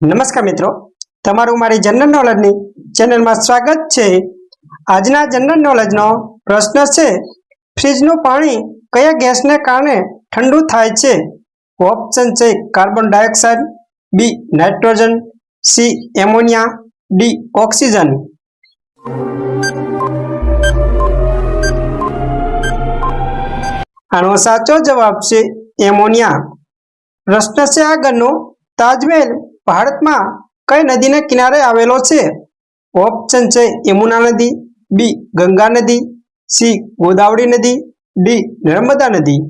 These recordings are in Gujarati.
નમસ્કાર મિત્રો, તમારું મારી જનરલ નોલેજની ચેનલમાં સ્વાગત છે. આજના જનરલ નોલેજનો પ્રશ્ન છે ફ્રીજનું પાણી કયા ગેસને કારણે ઠંડુ થાય છે? ઓપ્શન છે carbon dioxide B nitrogen C ammonia D oxygen આનો સાચો જવાબ છે એમોનિયા પ્રશ્ન છે આગળનો, તાજમહેલ ભારતમાં કઈ નદીના કિનારે આવેલો છે? ઓપ્શન છે યમુના નદી બી ગંગા નદી સી ગોદાવરી નદી ડી નર્મદા નદી.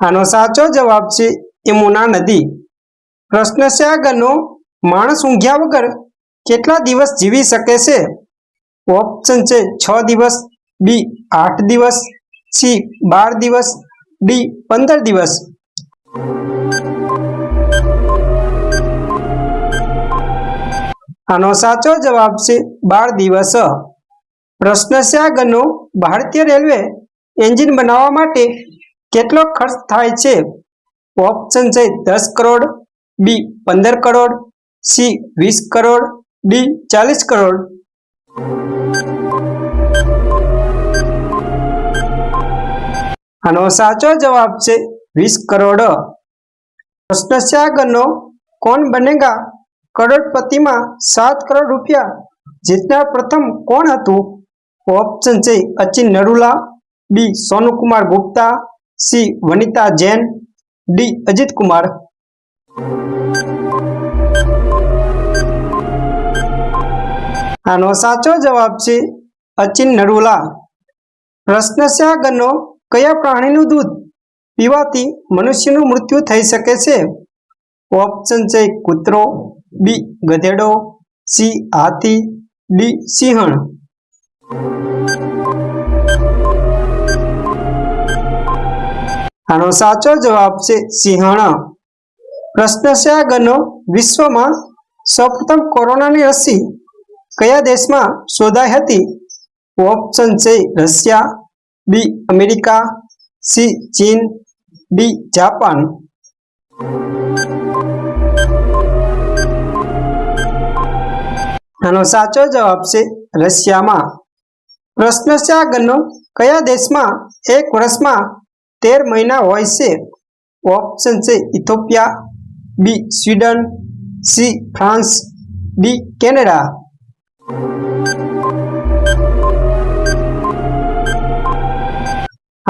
આનો સાચો જવાબ છે યમુના નદી. પ્રશ્ન છે આગળનો, માણસ ઊંઘ્યા વગર કેટલા દિવસ જીવી શકે છે? ઓપ્શન છે છ દિવસ બી આઠ દિવસ સી બાર દિવસ ડી પંદર દિવસ. આનો સાચો જવાબ છે બાર દિવસ. પ્રશ્ન છે ભારતીય રેલવે એન્જિન બનાવવા માટે કેટલો ખર્ચ થાય છે? ઓપ્શન છે દસ કરોડ, બી પંદર કરોડ, સી વીસ કરોડ, ડી ચાલીસ કરોડ. આનો સાચો જવાબ છે વીસ કરોડ. પ્રશ્ન છે આગળનો કોણ બનેગા? કરોડપતિમાં સાત કરોડ રૂપિયા. જીતનાર પ્રથમ કોણ હતું? ઓપ્શન છે Achin Narula B Sonukumar Gupta C Vanita Jain D Ajit Kumar. આનો સાચો જવાબ છે અચિન નરુલા. પ્રશ્ન છે આગળનો કયા પ્રાણીનું દૂધ પીવાથી મનુષ્યનું મૃત્યુ થઈ શકે છે? ઓપ્શન છે કૂતરો બી ગધેડો સી હાથી ડી સિંહણ. આનો સાચો જવાબ છે સિંહણ. પ્રશ્ન છે આગળનો, વિશ્વમાં સૌપ્રથમ કોરોનાની રસી કયા દેશમાં શોધાઈ હતી? ઓપ્શન છે રશિયા બી અમેરિકા, સી ચીન, ડી જાપાન. આનો સાચો જવાબ છે રશિયામાં. પ્રશ્ન છે આગળનો કયા દેશમાં એક વર્ષમાં તેર મહિના હોય છે? ઓપ્શન છે Ethiopia, B Sweden, C France, D Canada.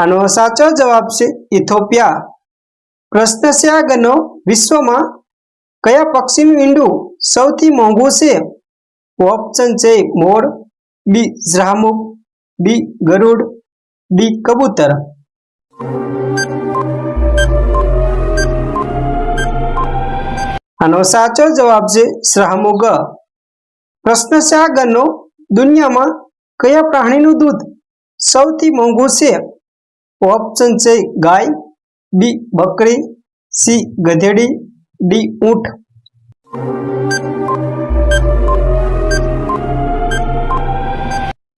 આનો સાચો જવાબ છે ઇથોપિયા. પ્રશ્ન છે વિશ્વમાં કયા પક્ષીનું ઈંડું સૌથી મોંઘું છે? ઓપ્શન છે મોર, બી ઝ્રામુખ બી ગરુડ, બી કબૂતર. આનો સાચો જવાબ છે શ્રામુગ પ્રશ્ન છે આગળનો દુનિયામાં કયા પ્રાણીનું દૂધ સૌથી મોંઘું છે? ઓપ્શન છે ગાય, બી બકરી, સી ગધેડી, ડી ઊંટ.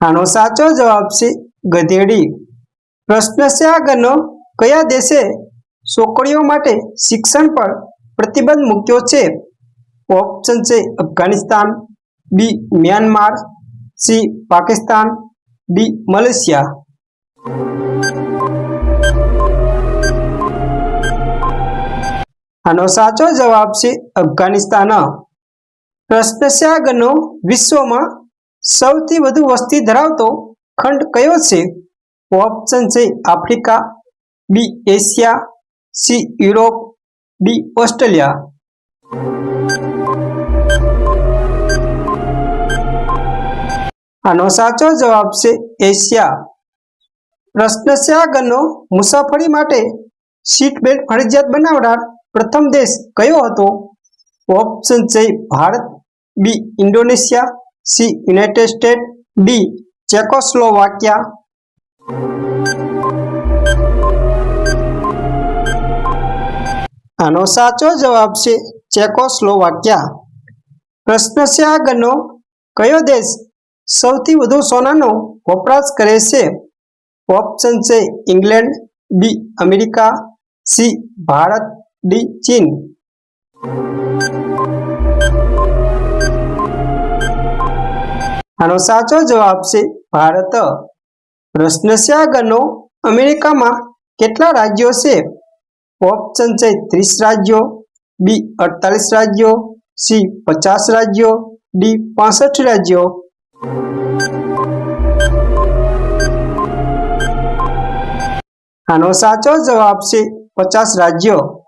આનો સાચો જવાબ છે ગધેડી. પ્રશ્ન છે આગળનો, કયા દેશે છોકરીઓ માટે શિક્ષણ પર પ્રતિબંધ મૂક્યો છે? ઓપ્શન છે Afghanistan, B Myanmar, C Pakistan, D Malaysia. આનો સાચો જવાબ છે અફઘાનિસ્તાન. આગળનો વિશ્વમાં સૌથી વધુ વસ્તી ધરાવતો ખંડ કયો છે? ઓપ્શન છે Africa B Asia C Europe D Australia. આનો સાચો જવાબ છે એશિયા. પ્રશ્ન છે મુસાફરી માટે સીટ બેલ્ટ ફરજિયાત બનાવનાર પ્રથમ દેશ કયો હતો? ઓપ્શન છે Bharat B Indonesia C United State D Czechoslovakia. આનો સાચો જવાબ છે ચેકોસ્લોવાકિયા. પ્રશ્ન છે આગળનો, કયો દેશ સૌથી વધુ સોનાનો વપરાશ કરે છે? ઓપ્શન છે England B America C Bharat D ચીન આનો સાચો જવાબ છે ભારત પ્રશ્ન છે આગળનો અમેરિકામાં કેટલા રાજ્યો છે ઓપ્શન છે ત્રીસ રાજ્યો બી અડતાલીસ રાજ્યો સી પચાસ રાજ્યો ડી પાસઠ રાજ્યો આનો સાચો જવાબ છે પચાસ રાજ્યો